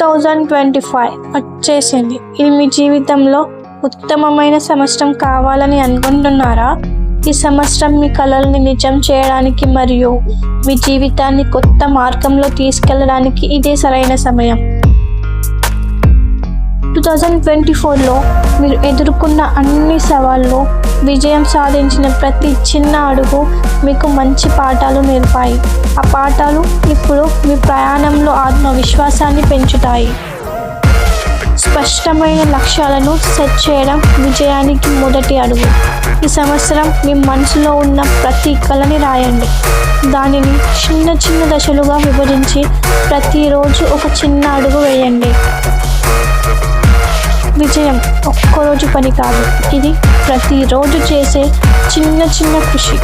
Thousand twenty five వచ్చేసింది. ఇది మీ జీవితంలో ఉత్తమమైన సంవత్సరం కావాలని అనుకుంటున్నారా? ఈ సంవత్సరం మీ కళల్ని నిజం చేయడానికి మరియు మీ జీవితాన్ని కొత్త మార్గంలో తీసుకెళ్ళడానికి ఇదే సరైన సమయం. టూ థౌజండ్ ట్వంటీ ఫోర్లో మీరు ఎదుర్కొన్న అన్ని సవాళ్ళు విజయం సాధించిన ప్రతి చిన్న అడుగు మీకు మంచి పాఠాలు నేర్పాయి. ఆ పాఠాలు ఇప్పుడు మీ ప్రయాణంలో ఆత్మవిశ్వాసాన్ని పెంచుతాయి. స్పష్టమైన లక్ష్యాలను సెట్ చేయడం విజయానికి మొదటి అడుగు. ఈ సంవత్సరం మీ మనసులో ఉన్న ప్రతి కళని రాయండి. దానిని చిన్న చిన్న దశలుగా విభజించి ప్రతిరోజు ఒక చిన్న అడుగు వేయండి. విజయం ఒక్కరోజు పని కాదు. ఇది ప్రతిరోజు చేసే చిన్న చిన్న కృషి.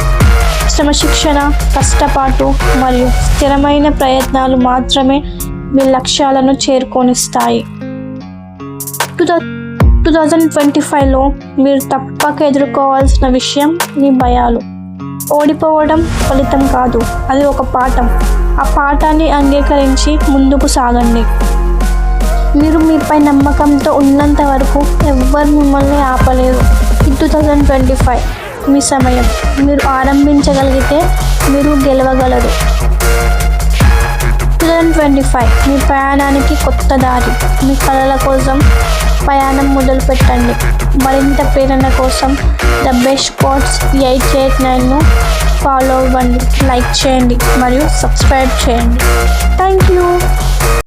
శ్రమశిక్షణ కష్టపాటు మరియు స్థిరమైన ప్రయత్నాలు మాత్రమే మీ లక్ష్యాలను చేరుకొనిస్తాయి. Two thou two thousand twenty ఫైవ్లో మీరు తప్పక ఎదుర్కోవాల్సిన విషయం మీ భయాలు. ఓడిపోవడం ఫలితం కాదు. అది ఒక పాఠం. ఆ పాఠాన్ని అంగీకరించి ముందుకు సాగండి. మీరు మీపై నమ్మకంతో ఉన్నంత వరకు ఎవ్వరు మిమ్మల్ని ఆపలేరు టూ థౌజండ్ ట్వంటీ ఫైవ్ మీ సమయం. మీరు ఆరంభించగలిగితే మీరు గెలవగలరు. టూ థౌజండ్ ట్వంటీ ఫైవ్ మీ ప్రయాణానికి కొత్త దారి. మీ కళల కోసం ప్రయాణం మొదలు పెట్టండి మరింత ప్రేరణ కోసం the best quotes eight eight నైన్ను follow అవ్వండి. లైక్ చేయండి మరియు సబ్స్క్రైబ్ చేయండి. Thank you.